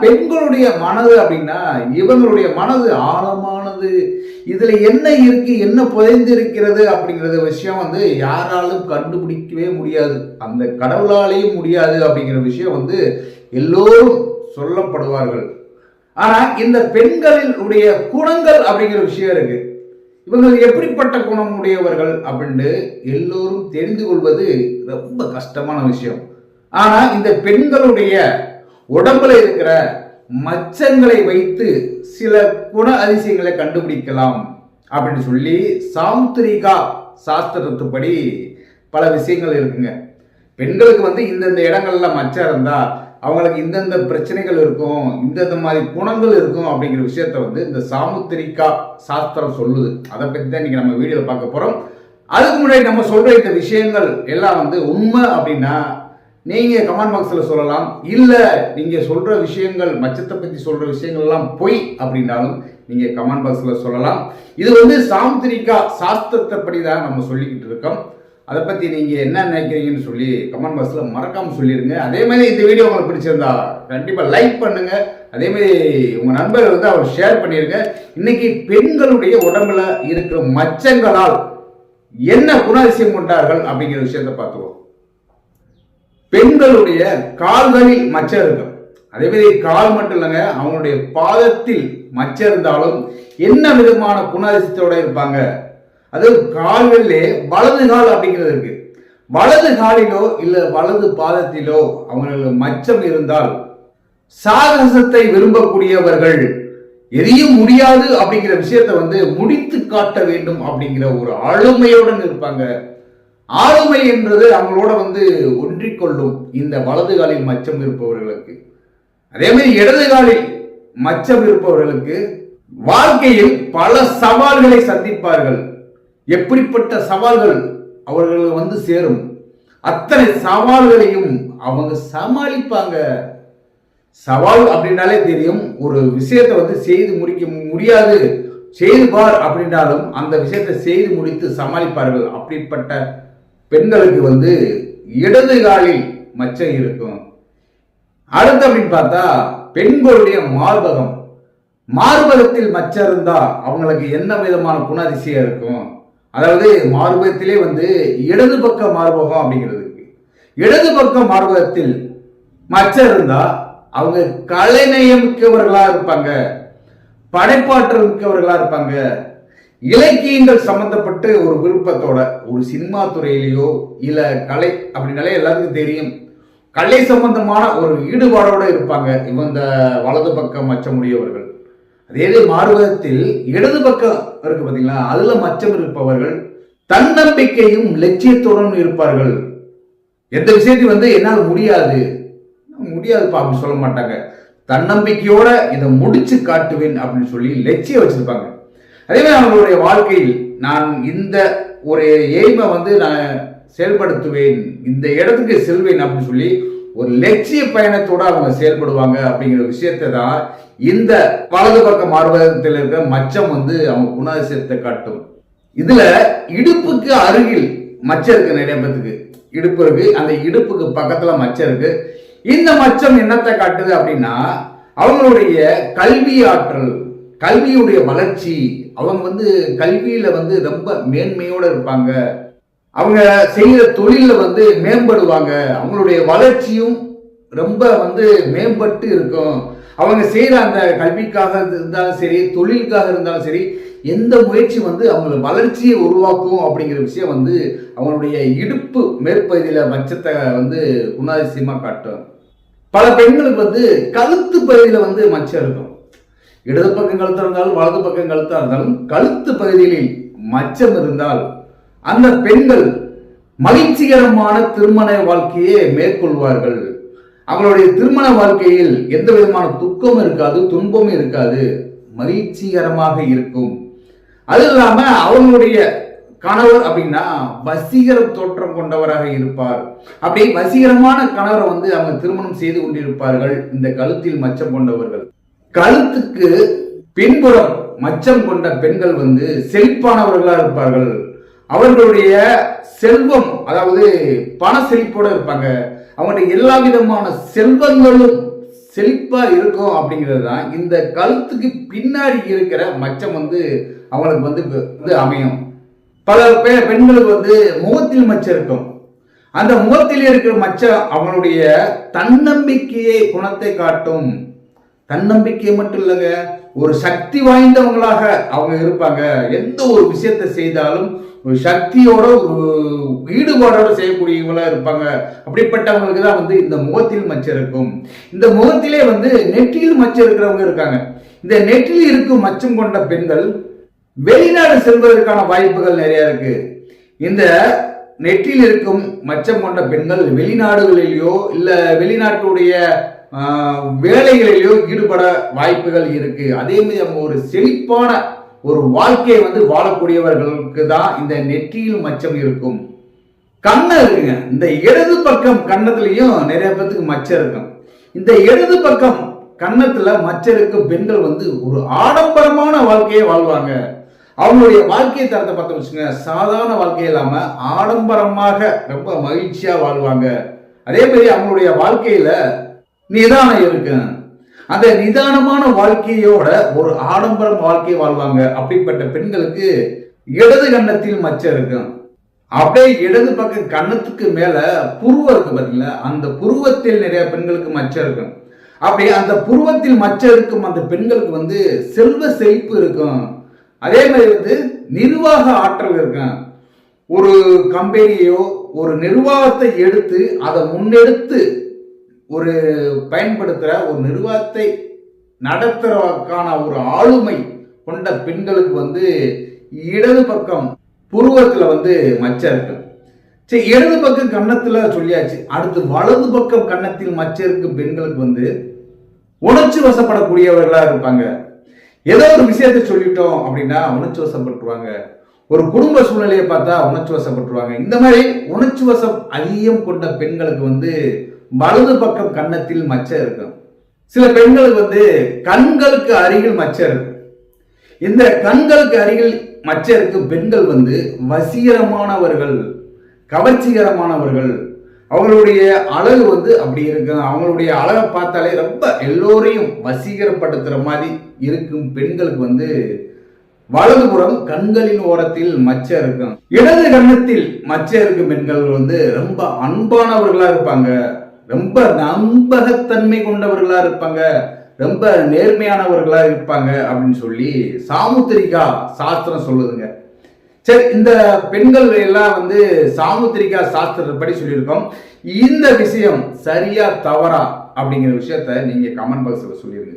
பெண்களுடைய மனது அப்படின்னா இவங்களுடைய மனது ஆழமானது. இதுல என்ன இருக்கு என்ன புதைந்து இருக்கிறது விஷயம் வந்து யாராலும் கண்டுபிடிக்கவே முடியாது. அந்த கடவுளாலேயும் முடியாது அப்படிங்கிற விஷயம் வந்து எல்லோரும் சொல்லப்படுவார்கள். ஆனா இந்த பெண்களில் உடைய குணங்கள் அப்படிங்கிற விஷயம் இருக்கு. இவங்க எப்படிப்பட்ட குணம் உடையவர்கள் அப்படின்ட்டு எல்லோரும் தெரிந்து கொள்வது ரொம்ப கஷ்டமான விஷயம். ஆனா இந்த பெண்களுடைய உடம்புல இருக்கிற மச்சங்களை வைத்து சில குண அதிசயங்களை கண்டுபிடிக்கலாம் அப்படின்னு சொல்லி சாமுத்திரிகா சாஸ்திரத்துப்படி பல விஷயங்கள் இருக்குங்க. பெண்களுக்கு வந்து இந்தந்த இடங்கள்ல மச்சம் இருந்தா அவங்களுக்கு இந்தந்த பிரச்சனைகள் இருக்கும் இந்தந்த மாதிரி குணங்கள் இருக்கும் அப்படிங்கிற விஷயத்த வந்து இந்த சாமுத்திரிகா சாஸ்திரம் சொல்லுது. அதை பத்தி தான் இன்னைக்கு நம்ம வீடியோவில் பார்க்க போறோம். அதுக்கு முன்னாடி நம்ம சொல்ற இந்த விஷயங்கள் எல்லாம் வந்து உண்மை அப்படின்னா நீங்க கமெண்ட் பாக்ஸ்ல சொல்லலாம் இல்ல நீங்க சொல்ற விஷயங்கள் மச்சத்தை பத்தி சொல்ற விஷயங்கள் எல்லாம் பொய் அப்படின்னாலும் நீங்க கமெண்ட் பாக்ஸ்ல சொல்லலாம். இது வந்து சாந்திரிகா சாஸ்திரத்தைப்படி தான் நம்ம சொல்லிக்கிட்டு இருக்கோம். அதை பத்தி நீங்க என்ன நினைக்கிறீங்கன்னு சொல்லி கமெண்ட் பாக்ஸ்ல மறக்காம சொல்லிருங்க. அதே மாதிரி இந்த வீடியோ உங்களுக்கு பிடிச்சிருந்தா கண்டிப்பா லைக் பண்ணுங்க. அதே மாதிரி உங்க நண்பர்கள் வந்து அவர் ஷேர் பண்ணிருங்க. இன்னைக்கு பெண்களுடைய உடம்புல இருக்கிற மச்சங்களால் என்ன குணாதிசயம் கொண்டார்கள் அப்படிங்கிற விஷயத்தை பார்த்துருவோம். பெண்களுடைய கால்களில் மச்சம் இருக்கும். அதே மாதிரி கால் மட்டும் இல்லைங்க அவங்களுடைய பாதத்தில் மச்சம் இருந்தாலும் என்ன விதமான குணாதிசயத்தோட இருப்பாங்க? அது கால்களிலே வலது கால் அப்படிங்கிறது இருக்கு. வலது காலிலோ இல்ல வலது பாதத்திலோ அவங்களுக்கு மச்சம் இருந்தால் சாகசத்தை விரும்பக்கூடியவர்கள் எதையும் முடியாது அப்படிங்கிற விஷயத்தை வந்து முடித்து காட்ட வேண்டும் அப்படிங்கிற ஒரு ஆளுமையுடன் இருப்பாங்க. ஆளுமை என்றது அவங்களோட வந்து ஒன்றிக்கொள்ளும் இந்த வலது காலில் மச்சம் இருப்பவர்களுக்கு. அதே மாதிரி இடது காலில் மச்சம் இருப்பவர்களுக்கு வாழ்க்கையில் பல சவால்களை சந்திப்பார்கள். எப்படிப்பட்ட சவால்கள் அவர்கள் வந்து சேரும்? அத்தனை சவால்களையும் அவங்க சமாளிப்பாங்க. சவால் அப்படின்னாலே தெரியும். ஒரு விஷயத்தை வந்து செய்து முடிக்க முடியாது. செய்து பார் அப்படின்னாலும் அந்த விஷயத்தை செய்து முடித்து சமாளிப்பார்கள். அப்படிப்பட்ட பெண்களுக்கு வந்து இடது காலில் மச்சம் இருக்கும். அடுத்து அப்படின்னு பார்த்தா பெண்களுடைய மார்பகம். மார்பகத்தில் மச்சம் இருந்தா அவங்களுக்கு என்ன விதமான குணாதிசயம் இருக்கும்? அதாவது மார்பகத்திலே வந்து இடது பக்க மார்பகம் அப்படிங்கிறது இடது பக்க மார்பகத்தில் மச்சம் இருந்தா அவங்க கலைநயம் மிக்கவர்களா இருப்பாங்க. படைப்பாற்றல் மிக்கவர்களா இருப்பாங்க. இலக்கியங்கள் சம்பந்தப்பட்டு ஒரு விருப்பத்தோட ஒரு சினிமா துறையிலேயோ இல்ல கலை அப்படின்னாலே எல்லாத்துக்கும் தெரியும். கலை சம்பந்தமான ஒரு ஈடுபாடோட இருப்பாங்க இவங்க இந்த வலது பக்கம் மச்சமுடையவர்கள் அதே மார்பகத்தில் இடது பக்கம் இருக்கு பாத்தீங்களா? அதுல மச்சம் இருப்பவர்கள் தன்னம்பிக்கையும் லட்சியத்துடன் இருப்பார்கள். எந்த விஷயத்தையும் வந்து என்னால் முடியாது. முடியாதுப்பா அப்படின்னு சொல்ல மாட்டாங்க. தன்னம்பிக்கையோட இதை முடிச்சு காட்டுவேன் அப்படின்னு சொல்லி லட்சியம் வச்சிருப்பாங்க. அதே அவங்களுடைய வாழ்க்கையில் நான் இந்த ஒரு எய்மை வந்து நான் செயல்படுத்துவேன் இந்த இடத்துக்கு செல்வேன் அப்படின்னு சொல்லி ஒரு லட்சிய பயணத்தோடு அவங்க செயல்படுவாங்க அப்படிங்கிற விஷயத்தை தான் இந்த வலது பக்க மார்பகத்தில் இருக்கிற மச்சம் வந்து அவங்க குணாதிசயத்தை காட்டும். இதுல இடுப்புக்கு அருகில் மச்சம் இருக்கு நிறைய பேத்துக்கு. இடுப்பு இருக்கு அந்த இடுப்புக்கு பக்கத்துல மச்சம் இருக்கு. இந்த மச்சம் என்னத்தை காட்டுது அப்படின்னா அவங்களுடைய கல்வி ஆற்றல் கல்வியுடைய வளர்ச்சி அவங்க வந்து கல்வியில வந்து ரொம்ப மேன்மையோட இருப்பாங்க. அவங்க செய்கிற தொழிலில் வந்து மேம்படுவாங்க. அவங்களுடைய வளர்ச்சியும் ரொம்ப வந்து மேம்பட்டு இருக்கும். அவங்க செய்கிற அந்த கல்விக்காக இருந்தாலும் சரி தொழிலுக்காக இருந்தாலும் சரி எந்த முயற்சி வந்து அவங்களோட வளர்ச்சியை உருவாக்கும் அப்படிங்கிற விஷயம் வந்து அவங்களுடைய இடுப்பு மேற்பகுதியில் மச்சத்தை வந்து குணாதிசயமாக காட்டும். பல பெண்களுக்கு வந்து கழுத்து பகுதியில் வந்து மச்சம் இருக்கும். இடது பக்கம் கழுத்தா இருந்தாலும் வலது பக்கம் கழுத்தா இருந்தாலும் கழுத்து பகுதியில் மச்சம் இருந்தால் அந்த பெண்கள் மகிழ்ச்சிகரமான திருமண வாழ்க்கையை மேற்கொள்வார்கள். அவங்களுடைய திருமண வாழ்க்கையில் எந்த விதமான துக்கமும் இருக்காது துன்பமும் இருக்காது. மகிழ்ச்சிகரமாக இருக்கும். அது இல்லாம அவங்களுடைய கணவர் அப்படின்னா வசீகர தோற்றம் கொண்டவராக இருப்பார். அப்படி வசீகரமான கணவரை வந்து அவங்க திருமணம் செய்து கொண்டிருப்பார்கள் இந்த கழுத்தில் மச்சம் கொண்டவர்கள். கழுத்துக்கு பின்புறம் மச்சம் கொண்ட பெண்கள் வந்து செழிப்பானவர்களா இருப்பார்கள். அவர்களுடைய செல்வம் அதாவது பண செழிப்போட இருப்பாங்க. அவங்களுடைய எல்லா விதமான செல்வங்களும் செழிப்பா இருக்கும் அப்படிங்கிறது தான் இந்த கழுத்துக்கு பின்னாடி இருக்கிற மச்சம் வந்து அவங்களுக்கு வந்து வந்து அமையும். பல பேர் பெண்களுக்கு வந்து முகத்தில் மச்சம் இருக்கும். அந்த முகத்தில் இருக்கிற மச்சம் அவனுடைய தன்னம்பிக்கையை குணத்தை காட்டும். தன்னம்பிக்கை மட்டும் இல்லைங்க ஒரு சக்தி வாய்ந்தவங்களாக அவங்க இருப்பாங்க. எந்த ஒரு விஷயத்தை செய்தாலும் ஒரு சக்தியோட ஒரு ஈடுபாடோட செய்யக்கூடியவங்களா இருப்பாங்க. அப்படிப்பட்டவங்களுக்கு தான் வந்து இந்த முகத்தில் மச்சம் இருக்கும். இந்த முகத்திலே வந்து நெற்றியில் மச்சம் இருக்கிறவங்க இருக்காங்க. இந்த நெற்றில் இருக்கும் மச்சம் கொண்ட பெண்கள் வெளிநாடு செல்வதற்கான வாய்ப்புகள் நிறைய இருக்கு. இந்த நெற்றில் இருக்கும் மச்சம் கொண்ட பெண்கள் வெளிநாடுகளிலேயோ இல்ல வெளிநாட்டுடைய வேலைகளிலோ ஈடுபட வாய்ப்புகள் இருக்கு. அதே மாதிரி அவங்க ஒரு செழிப்பான ஒரு வாழ்க்கையை வந்து வாழக்கூடியவர்களுக்கு தான் இந்த நெற்றியில் மச்சம் இருக்கும். கண்ணம் இருக்குங்க. இந்த இடது பக்கம் கண்ணத்துலயும் நிறைய பேத்துக்கு மச்சம் இருக்கும். இந்த இடது பக்கம் கன்னத்துல மச்சம் இருக்கும் பெண்கள் வந்து ஒரு ஆடம்பரமான வாழ்க்கையை வாழ்வாங்க. அவங்களுடைய வாழ்க்கை தரத்தை பார்த்து வச்சுங்க சாதாரண வாழ்க்கை இல்லாம ஆடம்பரமாக ரொம்ப மகிழ்ச்சியா வாழ்வாங்க. அதே மாதிரி அவங்களுடைய வாழ்க்கையில நிதானம் இருக்கு அந்த நிதானமான வாழ்க்கையோட ஒரு ஆடம்பரம் வாழ்க்கையை வாழ்வாங்க. அப்படிப்பட்ட பெண்களுக்கு இடது கன்னத்தில் மச்சம் இருக்கும். அப்படியே இடது பக்கம் கன்னத்துக்கு மேல புருவம் இருக்கு பாத்தீங்களா? அந்த புருவத்தில் நிறைய பெண்களுக்கு மச்சம் இருக்கும். அப்படி அந்த புருவத்தில் மச்சம் இருக்கும் அந்த பெண்களுக்கு வந்து செல்வ செழிப்பு இருக்கும். அதே மாதிரி வந்து நிர்வாக ஆற்றல் இருக்கும். ஒரு கம்பெனியோ ஒரு நிர்வாகத்தை எடுத்து அதை முன்னெடுத்து ஒரு பயன்படுத்துகிற ஒரு நிர்வாகத்தை நடத்துறதுக்கான ஒரு ஆளுமை கொண்ட பெண்களுக்கு வந்து இடது பக்கம் புருவத்தில் வந்து மச்சம் இருக்கு. சரி இடது பக்கம் கன்னத்தில் சொல்லியாச்சு. அடுத்து வலது பக்கம் கன்னத்தில் மச்சம் இருக்கு பெண்களுக்கு வந்து உணர்ச்சி வசப்படக்கூடியவர்களாக இருப்பாங்க. ஏதோ ஒரு விஷயத்தை சொல்லிட்டோம் அப்படின்னா உணர்ச்சி வசப்பட்டுருவாங்க. ஒரு குடும்ப சூழ்நிலையை பார்த்தா உணர்ச்சி வசப்பட்டுருவாங்க. இந்த மாதிரி உணர்ச்சி வசம் அதிகம் கொண்ட பெண்களுக்கு வந்து வலது பக்கம் கன்னத்தில் மச்சம் இருக்கும். சில பெண்களுக்கு வந்து கண்களுக்கு அருகில் மச்சம் இருக்கும். இந்த கண்களுக்கு அருகில் மச்சம் இருக்கும் பெண்கள் வந்து வசீகரமானவர்கள் கவர்ச்சிகரமானவர்கள். அவங்களுடைய அழகு வந்து அப்படி இருக்கும். அவங்களுடைய அழகை பார்த்தாலே ரொம்ப எல்லோரையும் வசீகரப்படுத்துகிற மாதிரி இருக்கும் பெண்களுக்கு வந்து வலதுபுறம் கண்களின் ஓரத்தில் மச்சை இருக்கும். இடது கண்ணத்தில் மச்சை இருக்கும் பெண்கள் வந்து ரொம்ப அன்பானவர்களா இருப்பாங்க. ரொம்ப நம்பகத்தன்மை கொண்டவர்களா இருப்பாங்க. ரொம்ப நேர்மையானவர்களா இருப்பாங்க அப்படின்னு சொல்லி சாமுத்திரிகா சாஸ்திரம் சொல்லுதுங்க. சரி இந்த பெண்கள் எல்லாம் வந்து சாமுத்திரிகா சாஸ்திரப்படி சொல்லியிருக்கோம். இந்த விஷயம் சரியா தவறா அப்படிங்கிற விஷயத்த நீங்க கமெண்ட் பாக்ஸ்ல சொல்லிடுங்க